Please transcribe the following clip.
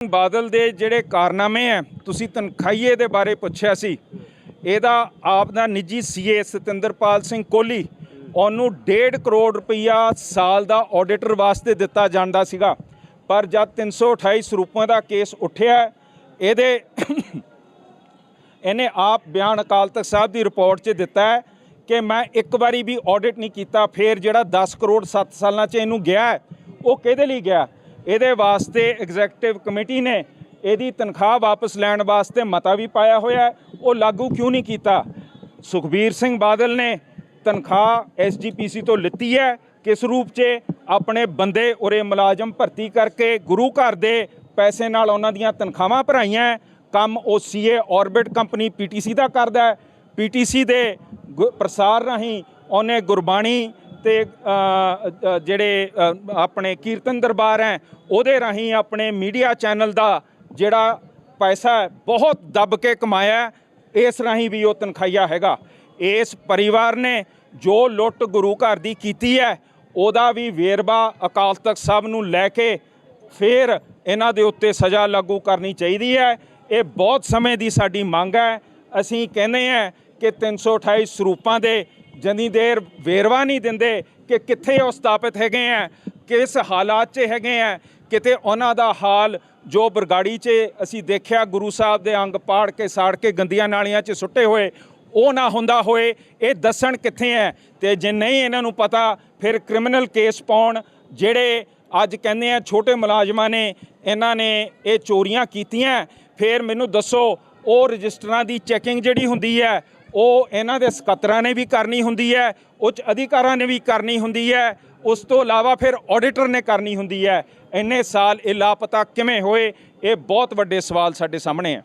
ਬਾਦਲ ਦੇ ਜਿਹੜੇ ਕਾਰਨਾਮੇ ਹੈ ਤੁਸੀਂ ਤਨਖਾਹੀਏ ਦੇ ਬਾਰੇ ਪੁੱਛਿਆ ਸੀ। ਇਹਦਾ ਆਪ ਦਾ ਨਿੱਜੀ ਸੀਏ ਸਤਿੰਦਰਪਾਲ ਸਿੰਘ ਕੋਹਲੀ ਉਹਨੂੰ 1.5 ਕਰੋੜ ਰੁਪਈਆ ਸਾਲ ਦਾ ਆਡੀਟਰ ਵਾਸਤੇ ਦਿੱਤਾ ਜਾਂਦਾ ਸੀਗਾ। ਪਰ ਜਦ 328 ਸਰੂਪਾਂ ਦਾ ਕੇਸ ਉੱਠਿਆ ਇਹਦੇ ਇਹਨੇ ਆਪ ਬਿਆਨ ਅਕਾਲ ਤਖਤ ਸਾਹਿਬ ਦੀ ਰਿਪੋਰਟ 'ਚ ਦਿੱਤਾ ਹੈ ਕਿ ਮੈਂ ਇੱਕ ਵਾਰੀ ਵੀ ਆਡਿਟ ਨਹੀਂ ਕੀਤਾ ਫਿਰ ਜਿਹੜਾ 10 ਕਰੋੜ 7 ਸਾਲਾਂ 'ਚ ਇਹਨੂੰ ਗਿਆ ਹੈ, ਉਹ ਕਿਹਦੇ ਲਈ ਗਿਆ? ਇਹਦੇ ਵਾਸਤੇ ਐਗਜ਼ੈਕਟਿਵ ਕਮੇਟੀ ਨੇ ਇਹਦੀ ਤਨਖਾਹ ਵਾਪਸ ਲੈਣ ਵਾਸਤੇ ਮਤਾ ਵੀ ਪਾਇਆ ਹੋਇਆ ਉਹ ਲਾਗੂ ਕਿਉਂ ਨਹੀਂ ਕੀਤਾ? ਸੁਖਬੀਰ ਸਿੰਘ ਬਾਦਲ ਨੇ ਤਨਖਾਹ ਐਸਜੀਪੀਸੀ ਤੋਂ ਲਿੱਤੀ ਹੈ। ਕਿਸ ਰੂਪ 'ਚ? ਆਪਣੇ ਬੰਦੇ ਉਰੇ ਮੁਲਾਜ਼ਮ ਭਰਤੀ ਕਰਕੇ ਗੁਰੂ ਘਰ ਦੇ ਪੈਸੇ ਨਾਲ ਉਹਨਾਂ ਦੀਆਂ ਤਨਖਾਹਾਂ ਭਰਾਈਆਂ ਕੰਮ ਉਹ ਸੀਏ ਆਰਬਿਟ ਕੰਪਨੀ ਪੀਟੀਸੀ ਦਾ ਕਰਦਾ ਹੈ। ਪੀਟੀਸੀ ਦੇ ਗੁ- ਪ੍ਰਸਾਰ ਰਾਹੀਂ ਉਹਨੇ ਗੁਰਬਾਣੀ ਤੇ ਜਿਹੜੇ ਆਪਣੇ ਕੀਰਤਨ ਦਰਬਾਰ ਹੈ, ਉਹਦੇ ਰਾਹੀਂ ਆਪਣੇ ਮੀਡੀਆ ਚੈਨਲ ਦਾ ਜਿਹੜਾ ਪੈਸਾ ਬਹੁਤ ਦੱਬ ਕੇ ਕਮਾਇਆ ਇਸ ਰਾਹੀਂ ਵੀ ਉਹ ਤਨਖਾਹੀਆ ਹੈਗਾ। ਇਸ ਪਰਿਵਾਰ ਨੇ ਜੋ ਲੁੱਟ ਗੁਰੂ ਘਰ ਦੀ ਕੀਤੀ ਹੈ, ਉਹਦਾ ਵੀ ਵੇਰਵਾ ਅਕਾਲ ਤਖਤ ਸਾਹਿਬ ਨੂੰ ਲੈ ਕੇ ਫਿਰ ਇਹਨਾਂ ਦੇ ਉੱਤੇ ਸਜ਼ਾ ਲਾਗੂ ਕਰਨੀ ਚਾਹੀਦੀ ਹੈ। ਇਹ ਬਹੁਤ ਸਮੇਂ ਦੀ ਸਾਡੀ ਮੰਗ ਹੈ। ਅਸੀਂ ਕਹਿੰਦੇ ਹਾਂ ਕਿ 328 ਸਰੂਪਾਂ ਦੇ ਜਨੀ ਦੇਰ ਵੇਰਵਾ ਨਹੀਂ ਦਿੰਦੇ ਕਿ ਕਿੱਥੇ ਉਹ ਸਥਾਪਿਤ ਹੈਗੇ ਆ, ਕਿਸ ਹਾਲਾਤ 'ਚ ਹੈਗੇ ਆ, ਕਿਤੇ ਉਹਨਾਂ ਦਾ ਹਾਲ ਜੋ ਬਰਗਾੜੀ 'ਚ ਅਸੀਂ ਦੇਖਿਆ, ਗੁਰੂ ਸਾਹਿਬ ਦੇ ਅੰਗ ਪਾੜ ਕੇ ਸਾੜ ਕੇ ਗੰਦੀਆਂ ਨਾਲੀਆਂ 'ਚ ਸੁੱਟੇ ਹੋਏ, ਉਹ ਨਾ ਹੁੰਦਾ ਹੋਏ, ਇਹ ਦੱਸਣ ਕਿੱਥੇ ਹੈ ਤੇ ਜੇ ਨਹੀਂ ਇਹਨਾਂ ਨੂੰ ਪਤਾ, ਫਿਰ ਕ੍ਰਿਮੀਨਲ ਕੇਸ ਪਾਉਣ, ਜਿਹੜੇ ਅੱਜ ਕਹਿੰਦੇ ਆ ਛੋਟੇ ਮੁਲਾਜ਼ਮਾਂ ਨੇ, ਇਹਨਾਂ ਨੇ ਇਹ ਚੋਰੀਆਂ ਕੀਤੀਆਂ। ਫਿਰ ਮੈਨੂੰ ਦੱਸੋ, ਉਹ ਰਜਿਸਟਰਾਂ ਦੀ ਚੈਕਿੰਗ ਜਿਹੜੀ ਹੁੰਦੀ ਹੈ ਉਹ ਇਹਨਾਂ ਦੇ ਸਕੱਤਰਾਂ ਨੇ ਵੀ ਕਰਨੀ ਹੁੰਦੀ ਹੈ, ਉੱਚ ਅਧਿਕਾਰਾਂ ਨੇ ਵੀ ਕਰਨੀ ਹੁੰਦੀ ਹੈ, ਉਸ ਤੋਂ ਇਲਾਵਾ ਫਿਰ ਆਡੀਟਰ ਨੇ ਕਰਨੀ ਹੁੰਦੀ ਹੈ। ਇੰਨੇ ਸਾਲ ਇਹ ਲਾਪਤਾ ਕਿਵੇਂ ਹੋਏ, ਇਹ ਬਹੁਤ ਵੱਡੇ ਸਵਾਲ ਸਾਡੇ ਸਾਹਮਣੇ ਹੈ